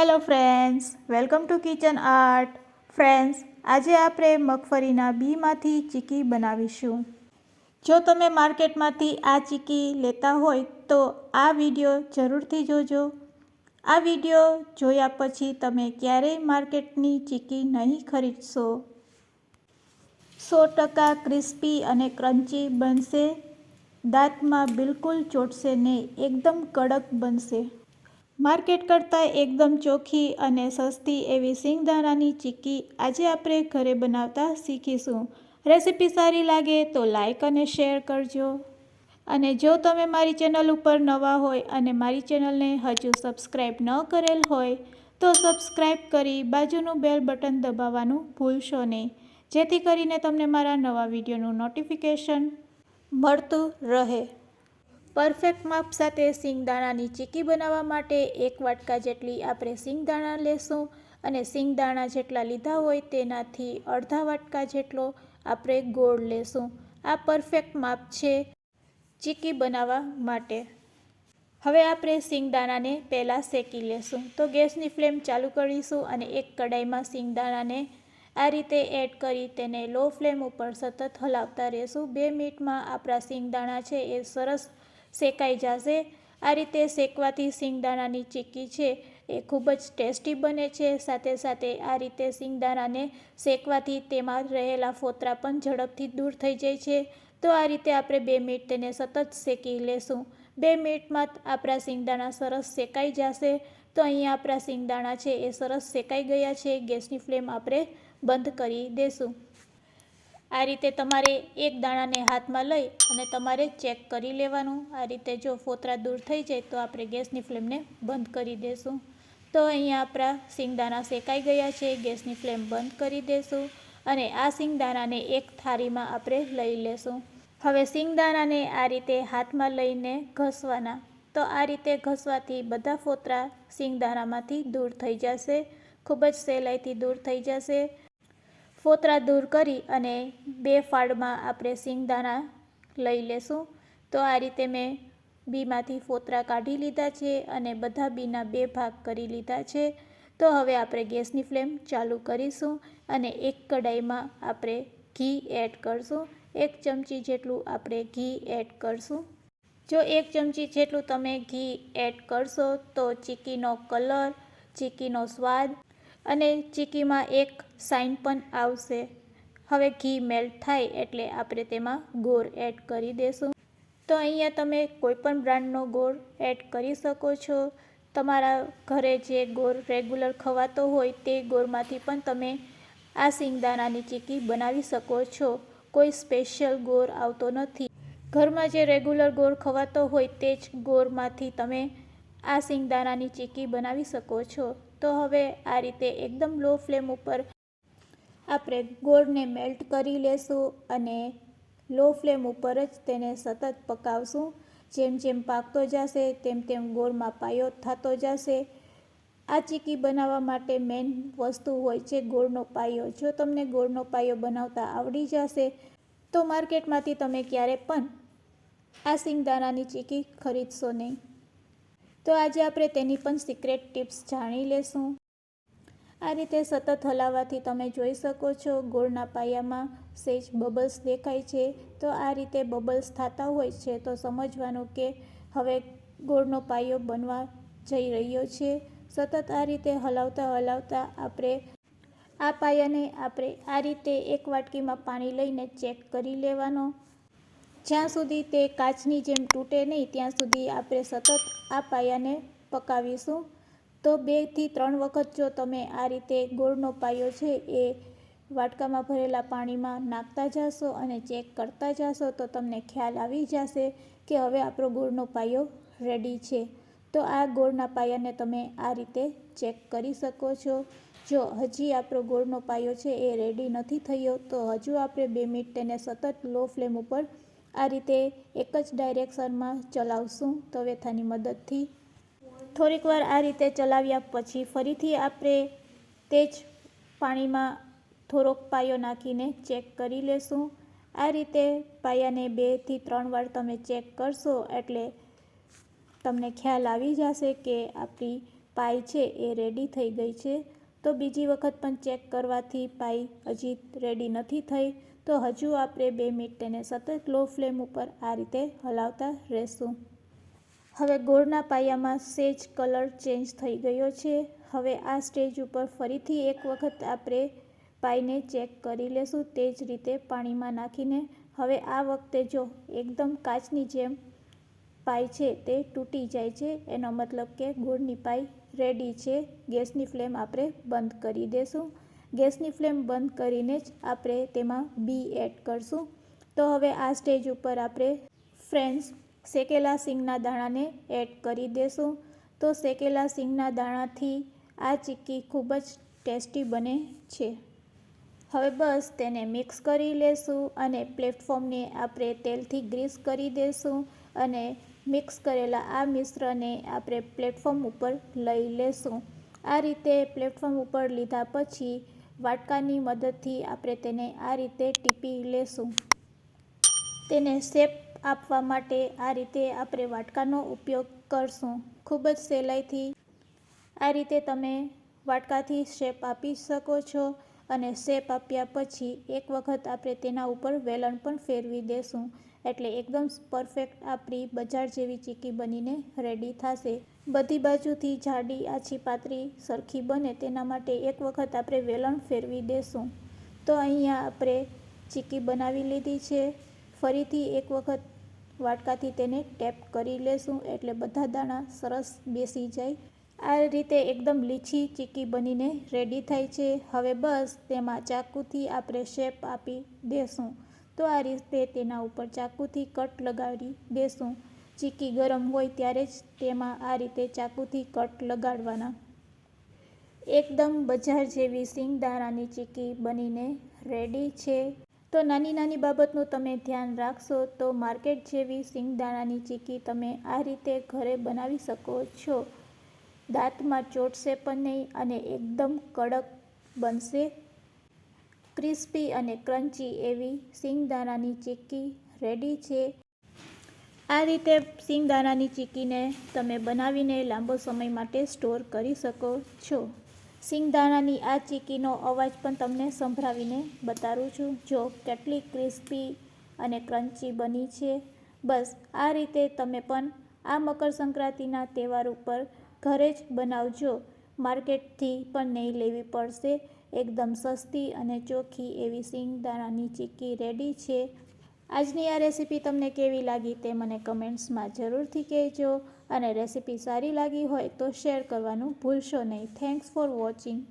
Hello friends welcome to kitchen art friends આજે આપણે મગફળીના બીમાંથી ચીકી બનાવીશું. જો તમે માર્કેટમાંથી આ ચીકી લેતા હોય, તો આ વીડિયો જરૂરથી જોજો. આ વીડિયો જોયા પછી તમે ક્યારેય માર્કેટની ચીકી નહીં ખરીદશો. સો ટકા ક્રિસ્પી અને ક્રન્ચી બનશે. દાંતમાં બિલકુલ ચોટશે નહીં, એકદમ કડક બનશે. માર્કેટ કરતાં એકદમ ચોખ્ખી અને સસ્તી એવી સિંગદાણાની ચીક્કી આજે આપણે ઘરે બનાવતા શીખીશું. રેસીપી સારી લાગે તો લાઇક અને શેર કરજો. અને જો તમે મારી ચેનલ ઉપર નવા હોય અને મારી ચેનલને હજુ સબસ્ક્રાઈબ ન કરેલ હોય, તો સબસ્ક્રાઈબ કરી બાજુનું બેલ બટન દબાવવાનું ભૂલશો નહીં. જેથી કરીને તમને મારા નવા વિડીયોનું નોટિફિકેશન મળતું રહે. પરફેક્ટ માપ સાથે સિંગદાણાની ચીકી બનાવવા માટે એક વાટકા જેટલી આપણે સિંગદાણા લેશું અને સિંગદાણા જેટલા લીધા હોય તેનાથી અડધા વાટકા જેટલો આપણે ગોળ લેશું. આ પરફેક્ટ માપ છે ચીકી બનાવવા માટે. હવે આપણે સિંગદાણાને પહેલાં શેકી લેશું. તો ગેસની ફ્લેમ ચાલુ કરીશું અને એક કડાઈમાં સિંગદાણાને આ રીતે એડ કરી તેને લો ફ્લેમ ઉપર સતત હલાવતા રહેશું. બે મિનિટમાં આપણા સિંગદાણા છે એ સરસ શેકાઈ જશે. આ રીતે શેકવાથી સિંગદાણાની ચીક્કી છે એ ખૂબ જ ટેસ્ટી બને છે. સાથે સાથે આ રીતે સિંગદાણાને શેકવાથી તેમાં રહેલા ફોતરા પણ ઝડપથી દૂર થઈ જાય છે. તો આ રીતે આપણે બે મિનિટ તેને સતત શેકી લેશું. બે મિનિટમાં આપણા સિંગદાણા સરસ શેકાઈ જશે. તો અહીંયા આપણા સિંગદાણા છે એ સરસ શેકાઈ ગયા છે. ગેસની ફ્લેમ આપણે બંધ કરી દેશું. આ રીતે તમારે એક દાણાને હાથમાં લઈ અને તમારે ચેક કરી લેવાનું. આ રીતે જો ફોતરા દૂર થઈ જાય તો આપણે ગેસની ફ્લેમને બંધ કરી દઈશું તો અહીંયા આપણા સિંગદાણા શેકાઈ ગયા છે. ગેસની ફ્લેમ બંધ કરી દઈશું અને આ સિંગદાણાને એક થાળીમાં આપણે લઈ લેશું. હવે સિંગદાણાને આ રીતે હાથમાં લઈને ઘસવાના. તો આ રીતે ઘસવાથી બધા ફોતરા સિંગદાણામાંથી દૂર થઈ જશે. ખૂબ જ સહેલાઈથી દૂર થઈ જશે. ફોતરા દૂર કરી અને બે ફાળમાં આપણે સિંગદાણા લઈ લેશું. તો આ રીતે મેં બીમાંથી ફોતરા કાઢી લીધા છે અને બધા બીના બે ભાગ કરી લીધા છે. તો હવે આપણે ગેસની ફ્લેમ ચાલુ કરીશું અને એક કડાઈમાં આપણે ઘી એડ કરશું. એક ચમચી જેટલું આપણે ઘી એડ કરશું. જો એક ચમચી જેટલું તમે ઘી એડ કરશો તો ચીકીનો કલર, ચીકીનો સ્વાદ અને ચીકીમાં એક સાઈન પણ આવશે. હવે ઘી મેલ્ટ થાય એટલે આપણે તેમાં ગોળ એડ કરી દઈશું તો અહીંયા તમે કોઈપણ બ્રાન્ડનો ગોળ એડ કરી શકો છો. તમારા ઘરે જે ગોળ રેગ્યુલર ખવાતો હોય તે ગોળમાંથી પણ તમે આ સિંગદાણાની ચીકી બનાવી શકો છો. કોઈ સ્પેશિયલ ગોળ આવતો નથી. ઘરમાં જે રેગ્યુલર ગોળ ખવાતો હોય તે જ ગોળમાંથી તમે આ સિંગદાણાની ચીકી બનાવી શકો છો. તો હવે આ રીતે એકદમ લો ફ્લેમ ઉપર આપણે ગોળને મેલ્ટ કરી લેશું અને લો ફ્લેમ ઉપર જ તેને સતત પકાવશું. જેમ જેમ પાકતો જશે, તેમ તેમ ગોળમાં પાયો થતો જશે. આ ચીકી બનાવવા માટે મેઇન વસ્તુ હોય છે ગોળનો પાયો. જો તમને ગોળનો પાયો બનાવતા આવડી જશે, તો માર્કેટમાંથી તમે ક્યારે પણ આ સિંગદાણાની ચીકી ખરીદશો નહીં. તો આજે આપણે તેની પણ સિક્રેટ ટિપ્સ જાણી લેશું. આ રીતે સતત હલાવવાથી તમે જોઈ શકો છો, ગોળના પાયામાં સેજ બબલ્સ દેખાય છે. તો આ રીતે બબલ્સ થતા હોય છે તો સમજવાનું કે હવે ગોળનો પાયો બનવા જઈ રહ્યો છે. સતત આ રીતે હલાવતા હલાવતા આપણે આ પાયાને આપણે આ રીતે એક વાટકીમાં પાણી લઈને ચેક કરી લેવાનો. જ્યાં સુધી તે કાચની જેમ તૂટે નહીં, ત્યાં સુધી આપણે સતત આ પાયાને પકાવીશું. તો બેથી ત્રણ વખત જો તમે આ રીતે ગોળનો પાયો છે એ વાટકામાં ભરેલા પાણીમાં નાખતા જશો અને ચેક કરતા જશો, તો તમને ખ્યાલ આવી જશે કે હવે આપણો ગોળનો પાયો રેડી છે. તો આ ગોળના પાયાને તમે આ રીતે ચેક કરી શકો છો. જો હજી આપણો ગોળનો પાયો છે એ રેડી નથી થયો, તો હજુ આપણે બે મિનિટ તેને સતત લો ફ્લેમ ઉપર આ રીતે એક જ ડાયરેક્શનમાં ચલાવશું તવેથાની મદદથી. થોડીક વાર આ રીતે ચલાવ્યા પછી ફરીથી આપણે તે જ પાણીમાં થોડોક પાયો નાખીને ચેક કરી લેશું. આ રીતે પાયાને બેથી ત્રણ વાર તમે ચેક કરશો એટલે તમને ખ્યાલ આવી જશે કે આપણી પાઈ છે એ રેડી થઈ ગઈ છે. તો બીજી વખત પણ ચેક કરવાથી પાઈ હજી રેડી નથી થઈ. તો હજુ આપણે બે મિનિટ તેને સતત લો ફ્લેમ ઉપર આ રીતે હલાવતા રહેશું. હવે ગોળના પાયામાં સેજ કલર ચેન્જ થઈ ગયો છે. હવે આ સ્ટેજ ઉપર ફરીથી એક વખત આપણે પાઈને ચેક કરી લેશું તે જ રીતે પાણીમાં નાખીને. હવે આ વખતે જો એકદમ કાચની જેમ પાઈ છે તે તૂટી જાય છે, એનો મતલબ કે ગોળની પાઈ રેડી છે. ગેસની ફ્લેમ આપણે બંધ કરી દેશું. ગેસની ફ્લેમ બંધ કરીને જ આપણે તેમાં બી એડ કરશું. તો હવે આ સ્ટેજ ઉપર આપણે ફ્રેન્ડ્સ શેકેલા સિંગના દાણાને એડ કરી દેશું. તો શેકેલા સિંગના દાણાથી આ ચીક્કી ખૂબ જ ટેસ્ટી બને છે. હવે બસ તેને મિક્સ કરી લેશું અને પ્લેટફોર્મને આપણે તેલથી ગ્રીસ કરી દેશું અને મિક્સ કરેલા આ મિશ્રને આપણે પ્લેટફોર્મ ઉપર લઈ લેશું. આ રીતે પ્લેટફોર્મ ઉપર લીધા પછી વાટકાની મદદથી આપણે તેને આ રીતે ટીપી લેશું. તેને શેપ આપવા માટે આ રીતે આપણે વાટકાનો ઉપયોગ કરશું. ખૂબ જ સહેલાઈથી આ રીતે તમે વાટકાથી શેપ આપી શકો છો અને શેપ આપ્યા પછી એક વખત આપણે તેના ઉપર વેલણ પણ ફેરવી દેશું. એટલે એકદમ પરફેક્ટ આપણી બજાર જેવી ચીકી બનીને રેડી થશે. બધી બાજુથી જાડી, આછી પાતળી, સરખી બને તેના માટે એક વખત આપણે વેલણ ફેરવી દેશું. તો અહીંયા આપણે ચીકી બનાવી લીધી છે. ફરીથી એક વખત વાટકાથી તેને ટેપ કરી લેશું એટલે બધા દાણા સરસ બેસી જાય. આ રીતે એકદમ લીછી ચીકી બનીને રેડી થાય છે. હવે બસ તેમાં ચાકુથી આપણે શેપ આપી દેશું. તો આ રીતે તેના ઉપર ચાકુથી કટ લગાડી દેશું. ચીકી ગરમ હોય ત્યારે જ તેમાં આ રીતે ચાકુથી કટ લગાડવાના. એકદમ બજાર જેવી સિંગદાણાની ચીકી બનીને રેડી છે. તો નાની નાની બાબતનું તમે ધ્યાન રાખશો તો માર્કેટ જેવી સિંગદાણાની ચીકી તમે આ રીતે ઘરે બનાવી શકો છો. દાંતમાં ચોટશે પણ નહીં અને એકદમ કડક બનશે. ક્રિસ્પી અને ક્રન્ચી એવી સિંગદાણાની ચીક્કી રેડી છે. આ રીતે સિંગદાણાની ચીક્કીને તમે બનાવીને લાંબો સમય માટે સ્ટોર કરી શકો છો. સિંગદાણાની આ ચીક્કીનો અવાજ પણ તમને સંભળાવીને બતાવું છું. જો કેટલી ક્રિસ્પી અને ક્રન્ચી બની છે, બસ આ રીતે તમે પણ આ મકર સંક્રાંતિના તહેવાર ઉપર ઘરે જ બનાવજો. માર્કેટથી પણ નહીં લેવી પડશે. એકદમ સસ્તી અને ચોખ્ખી એવી સિંગદાણાની ચીક્કી રેડી છે. આજની આ રેસીપી તમને કેવી લાગી તે મને કમેન્ટ્સમાં જરૂરથી કહેજો અને રેસીપી સારી લાગી હોય તો શેર કરવાનું ભૂલશો નહીં. Thanks for watching